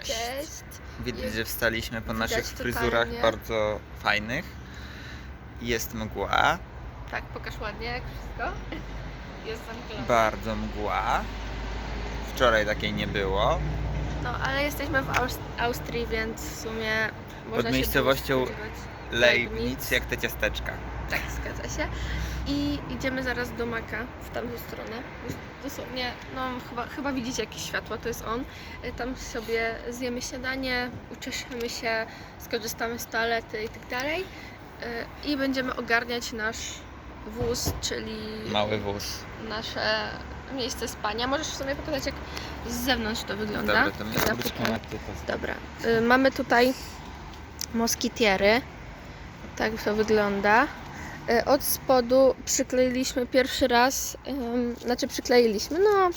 Cześć. Cześć. Widać, że wstaliśmy po naszych Widać fryzurach totalnie. bardzo fajnych. Jest mgła, Tak, pokaż ładnie jak wszystko. Jest zamknięte. bardzo mgła. Wczoraj takiej nie było. No, ale jesteśmy w Aust- Austrii, więc w sumie można się miejscowością spodziewać. Leibniz, jak te ciasteczka. Tak, zgadza się. I idziemy zaraz do Maka w tamtą stronę. Jest Dosłownie, no chyba, chyba widzicie jakieś światło, to jest on. Y, Tam sobie zjemy śniadanie, uczeszymy się, skorzystamy z toalety i tak dalej. Y, I będziemy ogarniać nasz wóz, czyli Mały wóz. nasze miejsce spania. Możesz w sumie pokazać, jak z zewnątrz to wygląda. Dobra, to. Dobra. Y, mamy tutaj moskitiery. Tak to wygląda. Y, od spodu przykleiliśmy pierwszy raz, znaczy przykleiliśmy, no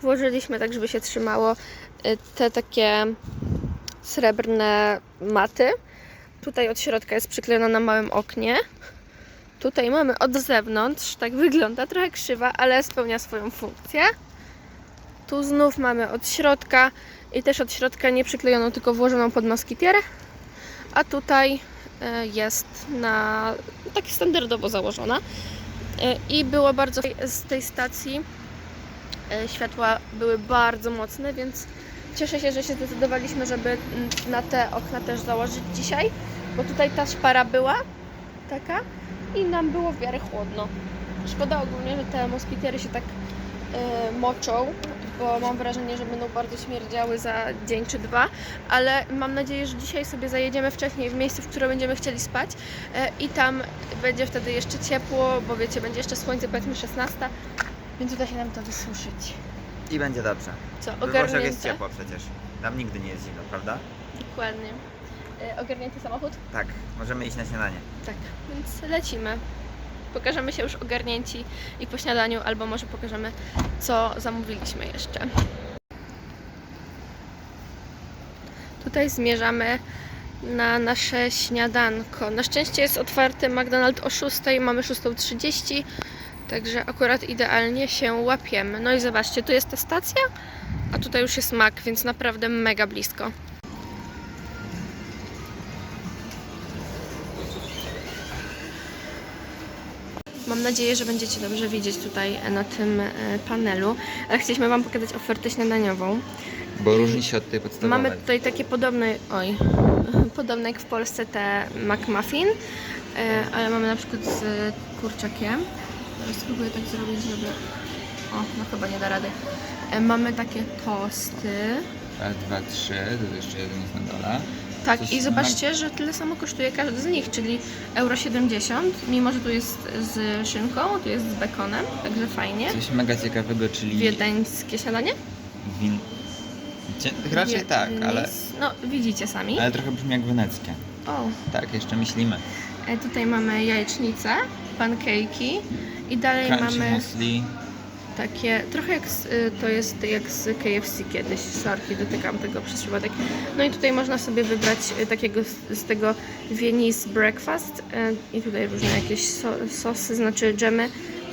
włożyliśmy tak, żeby się trzymało y, te takie srebrne maty. Tutaj od środka jest przyklejona na małym oknie. Tutaj mamy od zewnątrz, tak wygląda, trochę krzywa, ale spełnia swoją funkcję. Tu znów mamy od środka i też od środka nie przyklejoną, tylko włożoną pod moskitierę. A tutaj e, jest na tak standardowo założona. E, I było bardzo z tej stacji e, światła były bardzo mocne, więc cieszę się, że się zdecydowaliśmy, żeby mm, na te okna też założyć dzisiaj, bo tutaj ta szpara była taka i nam było w miarę chłodno. Szkoda ogólnie, że te moskitiery się tak e, moczą, bo mam wrażenie, że będą bardzo śmierdziały za dzień czy dwa, ale mam nadzieję, że dzisiaj sobie zajedziemy wcześniej w miejsce, w które będziemy chcieli spać e, i tam będzie wtedy jeszcze ciepło, bo wiecie, będzie jeszcze słońce, powiedzmy 16, więc uda się nam to wysuszyć. I będzie dobrze. Co, Włoszech jest ogarnięte? ciepło przecież. Tam nigdy nie jest zimno, prawda? Dokładnie. E, Ogarnięty samochód? Tak, możemy iść na śniadanie. Tak, więc lecimy. Pokażemy się już ogarnięci i po śniadaniu, albo może pokażemy, co zamówiliśmy jeszcze. Tutaj zmierzamy na nasze śniadanko. Na szczęście jest otwarty McDonald's o 6, mamy 6.30, także akurat idealnie się łapiemy. No i zobaczcie, tu jest ta stacja, a tutaj już jest Mac, więc naprawdę mega blisko. Nadzieję, że będziecie dobrze widzieć tutaj na tym e, panelu. Ale chcieliśmy Wam pokazać ofertę śniadaniową. Bo różni się od tej podstawowej. Mamy tutaj takie podobne, oj, podobne jak w Polsce te McMuffin, e, ale mamy na przykład z kurczakiem. Teraz spróbuję tak zrobić, żeby... O, no chyba nie da rady. E, Mamy takie tosty. Raz, dwa, trzy, to jeszcze jeden jest na dole. Tak, i zobaczcie, że tyle samo kosztuje każdy z nich, czyli euro 70, mimo że tu jest z szynką, tu jest z bekonem, także fajnie. Coś mega ciekawego, czyli Wiedeńskie śniadanie? win... Cie... Raczej tak, ale, No, widzicie sami. ale trochę brzmi jak weneckie. O, Tak, jeszcze myślimy. e, tutaj mamy jajecznicę, pancake'i i dalej Crunchy mamy muesli. Takie, trochę jak z, y, to jest jak z KFC kiedyś, sorki, dotykam tego przez przypadek. No i tutaj można sobie wybrać y, takiego z, tego Viennese breakfast y, i tutaj różne jakieś so, sosy, znaczy dżemy,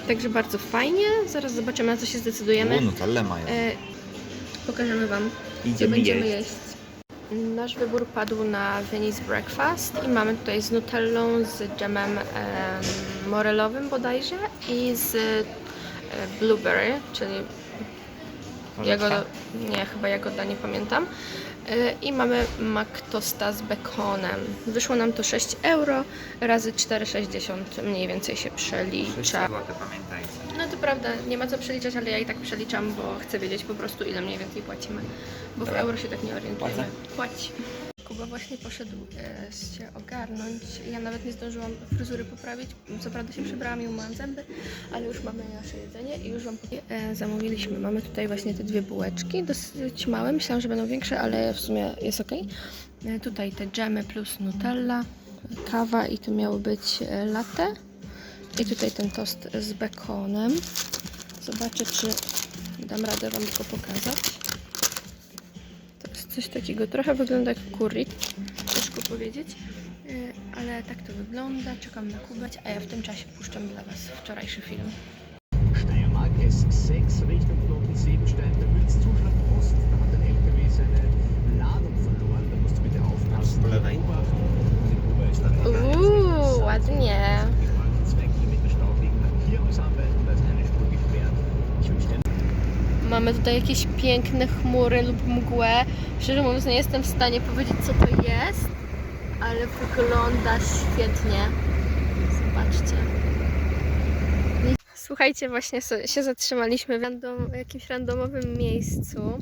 także bardzo fajnie. Zaraz zobaczymy na co się zdecydujemy. U, Nutelle mają. E, pokażemy Wam, gdzie będziemy jeść. jeść. Nasz wybór padł na Venice Breakfast i mamy tutaj z nutellą, z dżemem em, morelowym bodajże i z blueberry, czyli jagoda, nie, chyba jagoda, nie pamiętam. E, I mamy maktosta z bekonem. Wyszło nam to 6 euro razy 4,60 mniej więcej się 6 przelicza. pamiętajcie. No to prawda, nie ma co przeliczać, ale ja i tak przeliczam, bo chcę wiedzieć po prostu ile mniej więcej płacimy. Bo w Dobra. euro się tak nie orientujemy. Płacę? Płać. Kuba właśnie poszedł e, się ogarnąć. Ja nawet nie zdążyłam fryzury poprawić. Co prawda się przebrałam i umyłam zęby, ale już mamy nasze jedzenie i już wam. E, zamówiliśmy. Mamy tutaj właśnie te dwie bułeczki, dosyć małe. Myślałam, że będą większe, ale w sumie jest ok. E, tutaj te dżemy plus nutella, kawa i to miało być latte. I tutaj ten tost z bekonem. Zobaczę, czy dam radę Wam go pokazać. Coś takiego, trochę wygląda jak curry, ciężko powiedzieć. Yy, Ale tak to wygląda. Czekam na Kubę, a ja w tym czasie puszczam dla Was wczorajszy film. Tutaj jakieś piękne chmury lub mgłę. Szczerze mówiąc, nie jestem w stanie powiedzieć, co to jest, ale wygląda świetnie. Zobaczcie. Słuchajcie, właśnie się zatrzymaliśmy w random, jakimś randomowym miejscu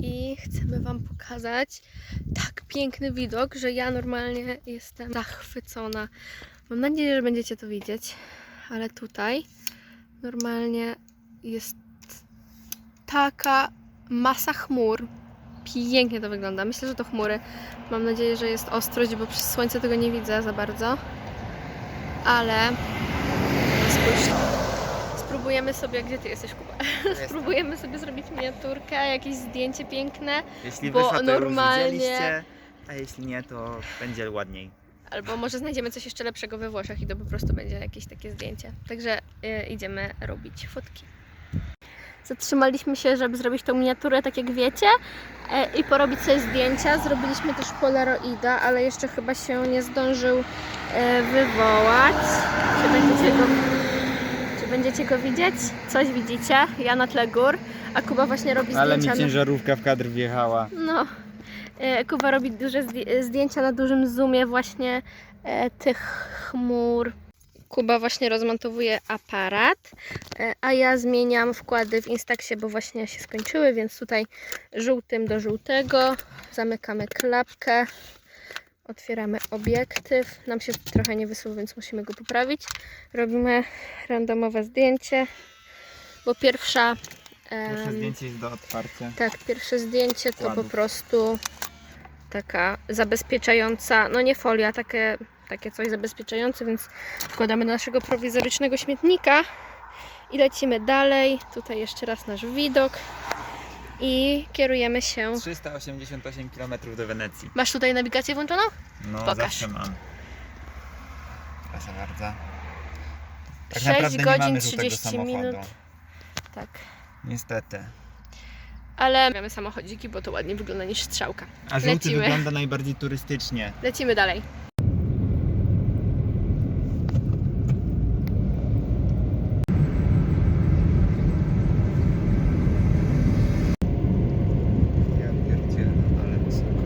i chcemy Wam pokazać tak piękny widok, że ja normalnie jestem zachwycona. Mam nadzieję, że będziecie to widzieć, ale tutaj normalnie jest taka masa chmur. Pięknie to wygląda. Myślę, że to chmury. Mam nadzieję, że jest ostrość, bo przez słońce tego nie widzę za bardzo. Ale spójrz. Spróbujemy sobie, gdzie ty jesteś, Kuba? Spróbujemy sobie zrobić miniaturkę, jakieś zdjęcie piękne, Jeśli bo wyszło, to normalnie- a jeśli nie, to będzie ładniej. albo może znajdziemy coś jeszcze lepszego we Włoszech i to po prostu będzie jakieś takie zdjęcie. Także y, idziemy robić fotki. Zatrzymaliśmy się, żeby zrobić tą miniaturę, tak jak wiecie, e, i porobić sobie zdjęcia. Zrobiliśmy też Polaroida, ale jeszcze chyba się nie zdążył e, wywołać. Czy będziecie go, czy będziecie go widzieć? Coś widzicie? Ja na tle gór, a Kuba właśnie robi zdjęcia. na- ciężarówka w kadr wjechała. no. E, Kuba robi duże zdj- zdjęcia na dużym zoomie właśnie tych chmur. Kuba właśnie rozmontowuje aparat, e, a ja zmieniam wkłady w Instaxie, bo właśnie się skończyły, więc tutaj żółtym do żółtego. Zamykamy klapkę. Otwieramy obiektyw. Nam się trochę nie wysuwa, więc musimy go poprawić. Robimy randomowe zdjęcie, bo pierwsza... Pierwsze em, zdjęcie jest do otwarcia. tak, pierwsze zdjęcie to po prostu taka zabezpieczająca, no nie folia, takie, takie coś zabezpieczające, więc wkładamy do naszego prowizorycznego śmietnika i lecimy dalej. Tutaj jeszcze raz nasz widok i kierujemy się. 388 km do Wenecji. Masz tutaj nawigację włączoną? No, Pokaż. zawsze mam. Proszę bardzo. Tak 6 naprawdę nie godzin mamy żółtego 30 samochodu. minut. Tak. Niestety. Ale mamy samochodziki, bo to ładnie wygląda niż strzałka. A żółty Lecimy. wygląda najbardziej turystycznie. Lecimy dalej. Ja pierdzielę, ale wysoko.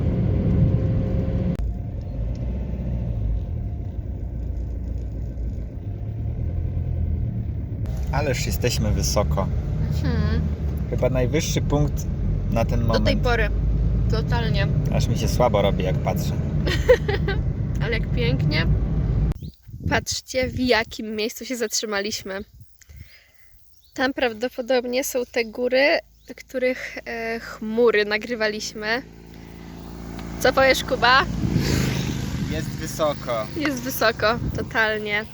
Ależ jesteśmy wysoko. Hmm. Chyba najwyższy punkt na ten Do moment. tej pory. Totalnie. Aż mi się słabo robi, jak patrzę. Ale jak pięknie. Patrzcie, w jakim miejscu się zatrzymaliśmy. Tam prawdopodobnie są te góry, których e, chmury nagrywaliśmy. Co powiesz, Kuba? Jest wysoko. Jest wysoko, totalnie.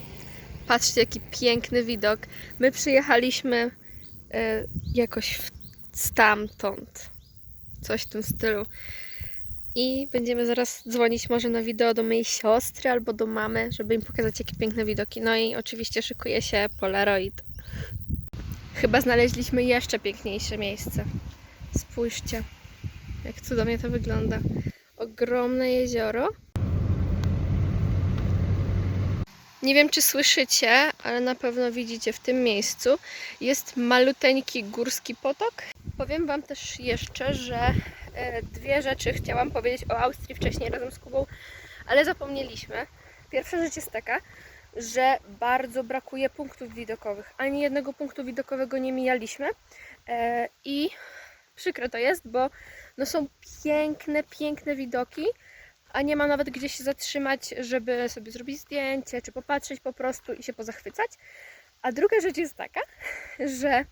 Patrzcie, jaki piękny widok. My przyjechaliśmy e, jakoś w, stamtąd. Coś w tym stylu. I będziemy zaraz dzwonić może na wideo do mojej siostry albo do mamy, żeby im pokazać, jakie piękne widoki. No i oczywiście szykuje się Polaroid. Chyba znaleźliśmy jeszcze piękniejsze miejsce. Spójrzcie, jak cudownie to wygląda. Ogromne jezioro. Nie wiem, czy słyszycie, ale na pewno widzicie w tym miejscu. Jest maluteńki górski potok. Powiem Wam też jeszcze, że e, dwie rzeczy chciałam powiedzieć o Austrii wcześniej razem z Kubą, ale zapomnieliśmy. Pierwsza rzecz jest taka, że bardzo brakuje punktów widokowych. Ani jednego punktu widokowego nie mijaliśmy. E, I przykre to jest, bo no są piękne, piękne widoki, a nie ma nawet gdzie się zatrzymać, żeby sobie zrobić zdjęcie, czy popatrzeć po prostu i się pozachwycać. A druga rzecz jest taka, że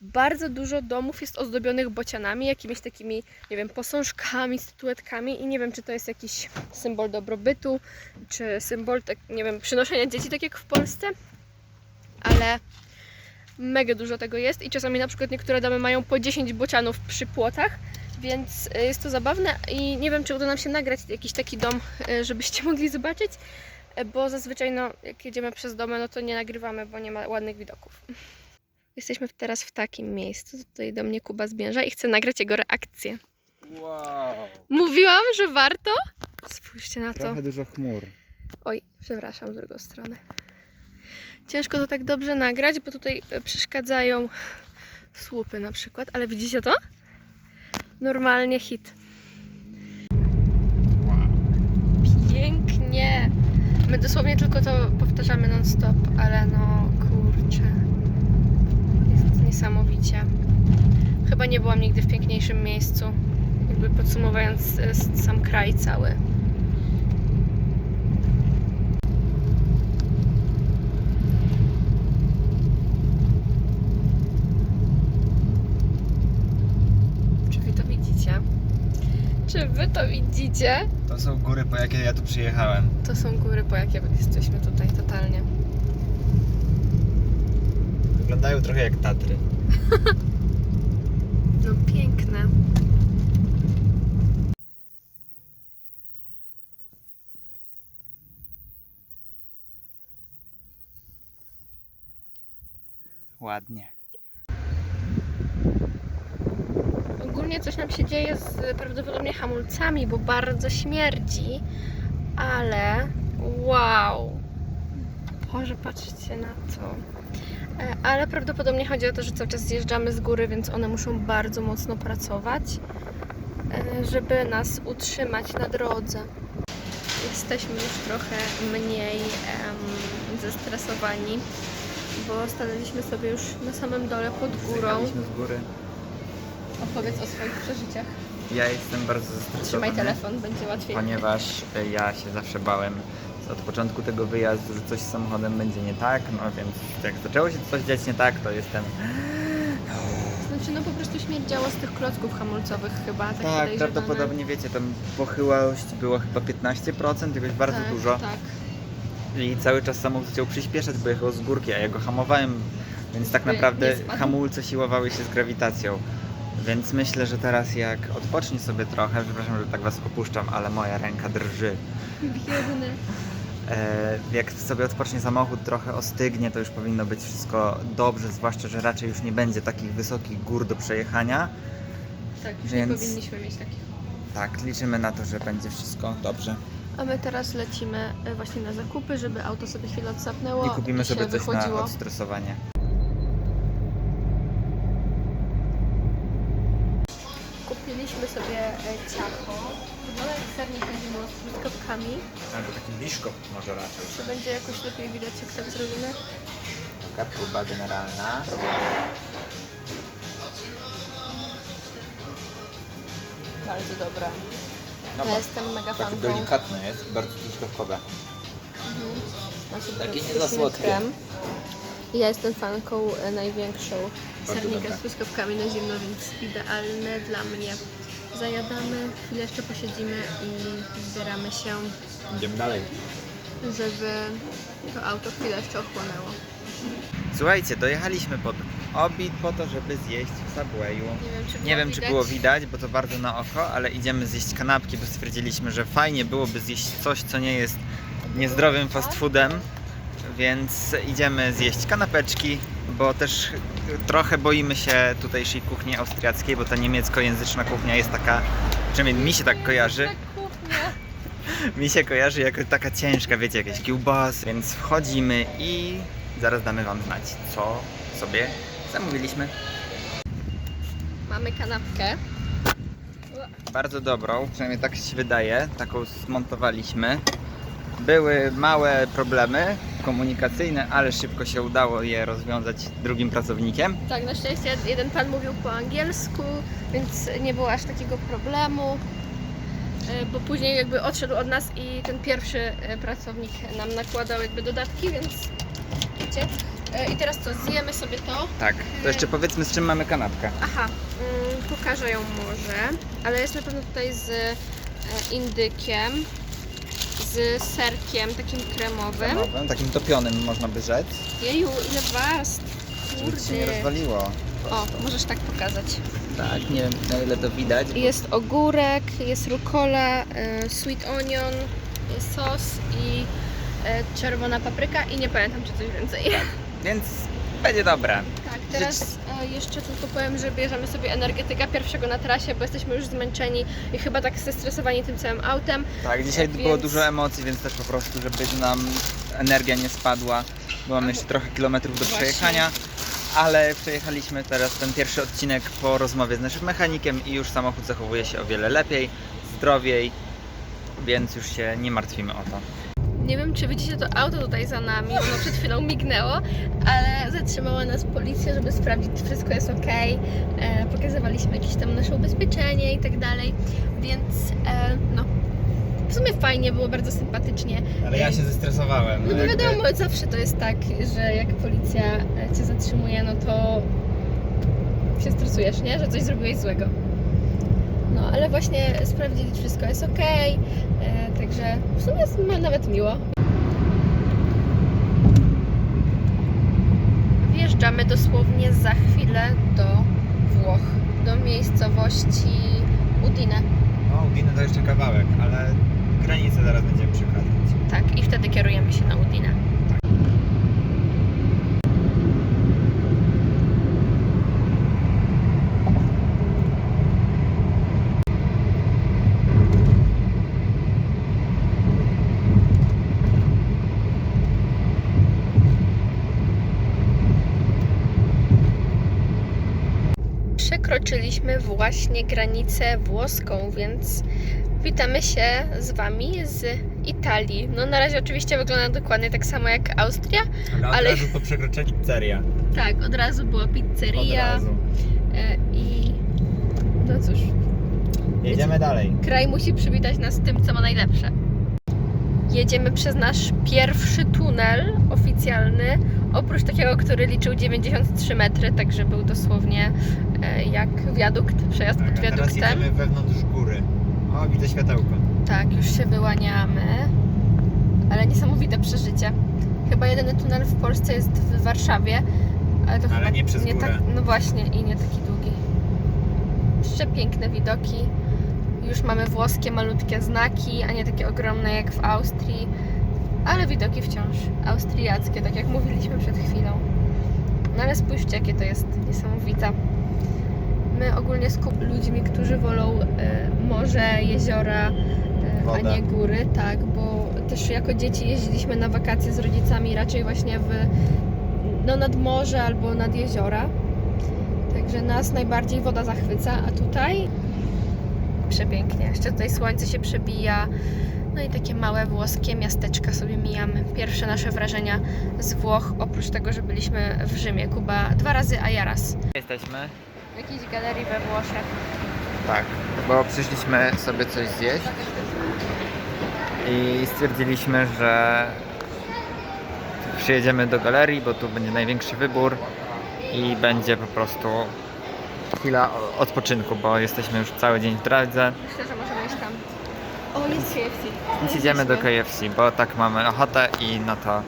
bardzo dużo domów jest ozdobionych bocianami, jakimiś takimi, nie wiem, posążkami, statuetkami i nie wiem, czy to jest jakiś symbol dobrobytu, czy symbol, tak, nie wiem, przynoszenia dzieci, tak jak w Polsce, ale mega dużo tego jest i czasami na przykład niektóre domy mają po 10 bocianów przy płotach, więc y, jest to zabawne i nie wiem, czy uda nam się nagrać jakiś taki dom, y, żebyście mogli zobaczyć, y, bo zazwyczaj no, jak jedziemy przez domy, no to nie nagrywamy, bo nie ma ładnych widoków. Jesteśmy teraz w takim miejscu, tutaj do mnie Kuba zmierza i chcę nagrać jego reakcję. Wow. Mówiłam, że warto? Spójrzcie na to. Trochę dużo chmur. Oj, przepraszam, w drugą stronę. Ciężko to tak dobrze nagrać, bo tutaj przeszkadzają słupy na przykład, ale widzicie to? Normalnie hit. Pięknie. My dosłownie tylko to powtarzamy non-stop, ale no kurczę. Jest niesamowicie. Chyba nie byłam nigdy w piękniejszym miejscu. Jakby podsumowując e, sam kraj cały. Czy wy to widzicie? Czy wy to widzicie? To są góry, po jakie ja tu przyjechałem. To są góry, po jakie jesteśmy tutaj totalnie. Wyglądają trochę jak Tatry. No piękne. Ładnie. Coś nam się dzieje z prawdopodobnie hamulcami, bo bardzo śmierdzi, ale wow. Boże, patrzcie na to. E, Ale prawdopodobnie chodzi o to, że cały czas zjeżdżamy z góry, więc one muszą bardzo mocno pracować, e, żeby nas utrzymać na drodze. Jesteśmy już trochę mniej zestresowani, bo stanęliśmy sobie już na samym dole pod górą. Zjechaliśmy z góry. Opowiedz o swoich przeżyciach. Ja jestem bardzo zestresowany. Trzymaj telefon, będzie łatwiej. Ponieważ e, ja się zawsze bałem od początku tego wyjazdu, że coś z samochodem będzie nie tak, no więc jak zaczęło się coś dziać nie tak, to jestem... Znaczy, no po prostu śmierdziało z tych klocków hamulcowych chyba, tak, Tak, prawdopodobnie wiecie, tam pochyłość była chyba 15%, jakoś bardzo tak, dużo. Tak. I cały czas samochód chciał przyspieszać, bo jechał z górki, a ja go hamowałem, więc tak naprawdę hamulce siłowały się z grawitacją. Więc myślę, że teraz jak odpocznie sobie trochę, przepraszam, że tak was opuszczam, ale moja ręka drży. Biedny. E, jak sobie odpocznie samochód, trochę ostygnie, to już powinno być wszystko dobrze, zwłaszcza, że raczej już nie będzie takich wysokich gór do przejechania. Tak, już Więc- nie powinniśmy mieć takich. Tak, liczymy na to, że będzie wszystko dobrze. A my teraz lecimy e, właśnie na zakupy, żeby auto sobie chwilę odsapnęło I kupimy sobie coś na odstresowanie. Kupiliśmy sobie e, ciacho. Wygląda jak sernik na zimno z truskawkami. Biszkop może raczej. Czy będzie jakoś lepiej widać, jak tak zrobimy? Taka próba generalna. Bardzo dobra. No ja jestem mega Takie fanką. delikatne jest, bardzo truskawkowe. Macie Takie teraz nie za pyszny słodkie. krem. Ja jestem fanką e, największą Bardzo sernika dobre. z truskawkami na zimno, więc idealne dla mnie. Zajadamy, chwilę jeszcze posiedzimy i zbieramy się, Idziemy dalej. żeby to auto chwilę jeszcze ochłonęło. Słuchajcie, dojechaliśmy pod obid po to, żeby zjeść w Subwayu. Nie wiem, czy było Nie wiem, czy widać. było widać, bo to bardzo na oko, ale idziemy zjeść kanapki, bo stwierdziliśmy, że fajnie byłoby zjeść coś, co nie jest niezdrowym fast foodem, więc idziemy zjeść kanapeczki, bo też trochę boimy się tutejszej kuchni austriackiej, bo ta niemieckojęzyczna kuchnia jest taka, przynajmniej mi się tak kojarzy, kuchnia. Mi się kojarzy jako taka ciężka, wiecie, jakieś kiełbasy, więc wchodzimy i zaraz damy Wam znać, co sobie zamówiliśmy. Mamy kanapkę. Bardzo dobrą, przynajmniej tak się wydaje, taką zmontowaliśmy. Były małe problemy komunikacyjne, ale szybko się udało je rozwiązać drugim pracownikiem. Tak, na szczęście jeden pan mówił po angielsku, więc nie było aż takiego problemu. E, Bo później jakby odszedł od nas i ten pierwszy e, pracownik nam nakładał jakby dodatki, więc wiecie. E, I teraz co, zjemy sobie to. Tak, to jeszcze powiedzmy z czym mamy kanapkę. Aha, mm, pokażę ją może, ale jest na pewno tutaj z indykiem, z serkiem takim kremowym. Kremowym, takim topionym można by rzec, Jeju, ile warstw! żeby ci się nie Kurde. rozwaliło. O, możesz tak pokazać. Tak, nie wiem na ile to widać. Jest ogórek, jest rucola, e, sweet onion, sos i e, czerwona papryka i nie pamiętam czy coś więcej. Więc będzie dobre. Tak, teraz e, jeszcze tylko powiem, że bierzemy sobie energetyka pierwszego na trasie, bo jesteśmy już zmęczeni i chyba tak zestresowani tym całym autem. Tak, dzisiaj Więc- było dużo emocji, więc też po prostu, żeby nam energia nie spadła, bo mamy jeszcze trochę kilometrów do Właśnie. przejechania. Ale przejechaliśmy teraz ten pierwszy odcinek po rozmowie z naszym mechanikiem i już samochód zachowuje się o wiele lepiej, zdrowiej, więc już się nie martwimy o to. Nie wiem, czy widzicie to auto tutaj za nami, ono przed chwilą mignęło, ale zatrzymała nas policja, żeby sprawdzić, czy wszystko jest ok. E, pokazywaliśmy jakieś tam nasze ubezpieczenie i tak dalej, więc e, no, w sumie fajnie, było bardzo sympatycznie. Ale ja się zestresowałem. No bo wiadomo, zawsze to jest tak, że jak policja cię zatrzymuje, no to się stresujesz, nie? Że coś zrobiłeś złego. No, ale właśnie sprawdzili, czy wszystko jest ok, e, także w sumie jest nawet miło. Wjeżdżamy dosłownie za chwilę do Włoch, do miejscowości Udine. No, Udine to jeszcze kawałek, ale granicę zaraz będziemy przekraczać. Tak, i wtedy kierujemy się na Udine. Przekroczyliśmy właśnie granicę włoską, więc witamy się z Wami z Italii. No na razie oczywiście wygląda dokładnie tak samo jak Austria. Ale od Ale- razu po przekroczeniu pizzeria. Tak, od razu była Od pizzeria razu. e, i no cóż, Jedziemy dalej. kraj musi przywitać nas z tym, co ma najlepsze. Jedziemy przez nasz pierwszy tunel oficjalny, oprócz takiego, który liczył 93 metry, także był dosłownie e, jak wiadukt, przejazd Tak, pod a teraz wiaduktem. jedziemy wewnątrz góry. O, widzę światełko. Tak, już się wyłaniamy. Ale niesamowite przeżycie. Chyba jedyny tunel w Polsce jest w Warszawie. Ale to Ale chyba nie przez górę. tak, No właśnie, i nie taki długi. Przepiękne widoki. Już mamy włoskie malutkie znaki, a nie takie ogromne jak w Austrii. Ale widoki wciąż austriackie, tak jak mówiliśmy przed chwilą. No ale spójrzcie, jakie to jest niesamowite. My ogólnie z kup ludźmi, którzy wolą e, morze, jeziora, e, a nie góry, tak, bo też jako dzieci jeździliśmy na wakacje z rodzicami raczej właśnie w, no nad morze albo nad jeziora. Także nas najbardziej woda zachwyca, a tutaj przepięknie. Jeszcze tutaj słońce się przebija. No i takie małe włoskie miasteczka sobie mijamy. Pierwsze nasze wrażenia z Włoch, oprócz tego, że byliśmy w Rzymie. Kuba dwa razy, a ja raz. Jesteśmy. W jakiejś galerii we Włoszech. Tak, bo przyszliśmy sobie coś zjeść i stwierdziliśmy, że przyjedziemy do galerii, bo tu będzie największy wybór i będzie po prostu chwila odpoczynku, bo jesteśmy już cały dzień w drodze, Myślę, że możemy iść tam. O, jest KFC. więc idziemy do. KFC, bo tak mamy ochotę i na to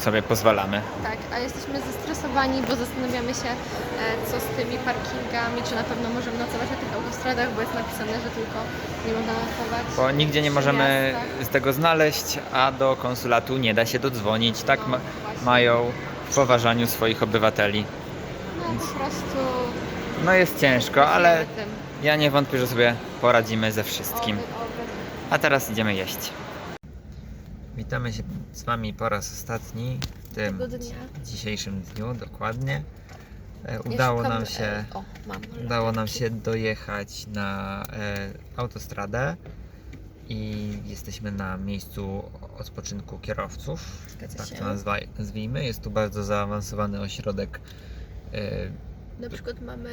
sobie pozwalamy. Tak, a jesteśmy zestresowani, bo zastanawiamy się, e, co z tymi parkingami, czy na pewno możemy nocować na tych autostradach, bo jest napisane, że tylko nie można nocować. Bo nigdzie nie możemy miastach. z tego znaleźć, a do konsulatu nie da się dodzwonić. Tak ma- No, mają w poważaniu swoich obywateli. No po prostu... No jest ciężko, ale ja nie wątpię, że sobie poradzimy ze wszystkim. A teraz idziemy jeść. Witamy się z Wami po raz ostatni w tym Tego dnia. dzisiejszym dniu, dokładnie. E, Udało nam e, się, O, mam. udało nam się dojechać na e, autostradę i jesteśmy na miejscu odpoczynku kierowców. Zgadza Tak się. to nazwa, nazwijmy. Jest tu bardzo zaawansowany ośrodek. E, Na przykład mamy...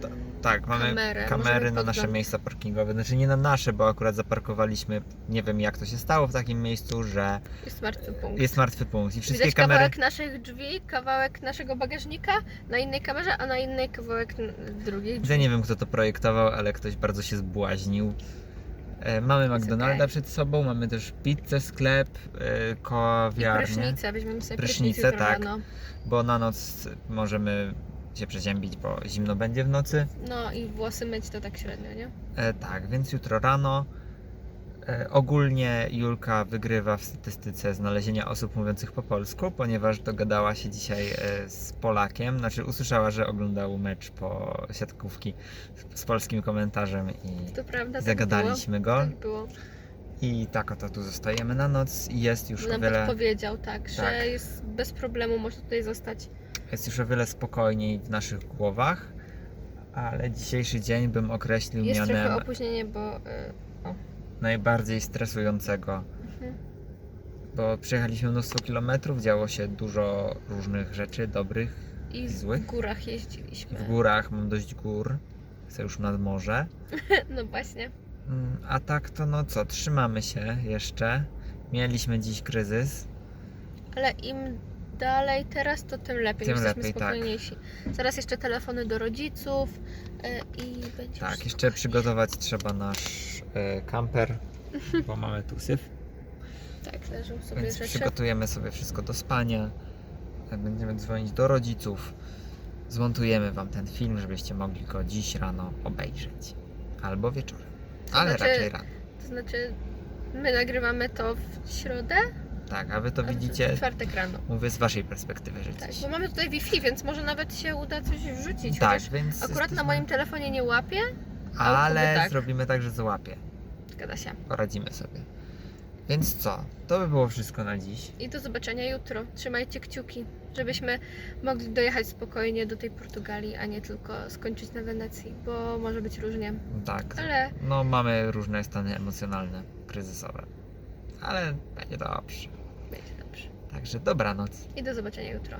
Ta- tak, mamy kamerę. kamery na nasze miejsca parkingowe. Znaczy nie na nasze, bo akurat zaparkowaliśmy. Nie wiem jak to się stało w takim miejscu, że Jest martwy punkt. jest martwy punkt i wszystkie Widać kamery. kawałek naszych drzwi, kawałek naszego bagażnika na innej kamerze, a na innej kawałek n- drugiej Ja nie wiem kto to projektował, ale ktoś bardzo się zbłaźnił. E, mamy McDonalda okej. przed sobą, mamy też pizzę, sklep, e, I kawiarnię, prysznice, weźmiemy sobie Prysznice, prysznice jutro tak. rano. bo na noc możemy się przeziębić, bo zimno będzie w nocy. No i włosy myć to tak średnio, nie? E, tak, więc jutro rano. E, ogólnie Julka wygrywa w statystyce znalezienia osób mówiących po polsku, ponieważ dogadała się dzisiaj e, z Polakiem, znaczy usłyszała, że oglądał mecz po siatkówki z, z polskim komentarzem i To prawda, tak zagadaliśmy było. go. Tak było. I tak oto tu zostajemy na noc i jest już Nam wiele... podpowiedział, tak, Tak. że jest bez problemu, można tutaj zostać. Jest już o wiele spokojniej w naszych głowach, ale dzisiejszy dzień bym określił Jest trochę mianem opóźnienie, bo... y, najbardziej stresującego. mhm. Bo przejechaliśmy mnóstwo kilometrów, działo się dużo różnych rzeczy dobrych. I Złych? w górach jeździliśmy. W górach mam dość gór, chcę już nad morze. No właśnie. Mm, A tak to no co, trzymamy się jeszcze. Mieliśmy dziś kryzys. Ale im dalej teraz, to tym lepiej. Tym Jesteśmy lepiej, tak. spokojniejsi. Zaraz jeszcze telefony do rodziców y, i będzie Tak, jeszcze przygotować trzeba nasz e, kamper, bo mamy tu syf. Tak, leżą sobie Więc rzeczy. przygotujemy sobie wszystko do spania. E, Będziemy dzwonić do rodziców. Zmontujemy Wam ten film, żebyście mogli go dziś rano obejrzeć. Albo wieczorem. Ale znaczy- raczej rano. To znaczy, my nagrywamy to w środę, Tak, a Wy to a w widzicie, czwartek rano. mówię z Waszej perspektywy, że Tak, bo mamy tutaj Wi-Fi, więc może nawet się uda coś wrzucić. Tak, chociaż więc. Akurat na moim telefonie nie łapie, Ale tak. zrobimy tak, że złapie. zgadza się. Poradzimy sobie. Więc co? To by było wszystko na dziś. I do zobaczenia jutro. Trzymajcie kciuki, żebyśmy mogli dojechać spokojnie do tej Portugalii, a nie tylko skończyć na Wenecji, bo może być różnie. Tak. Ale No, mamy różne stany emocjonalne, kryzysowe. Ale będzie dobrze. będzie dobrze. Także dobranoc. I do zobaczenia jutro.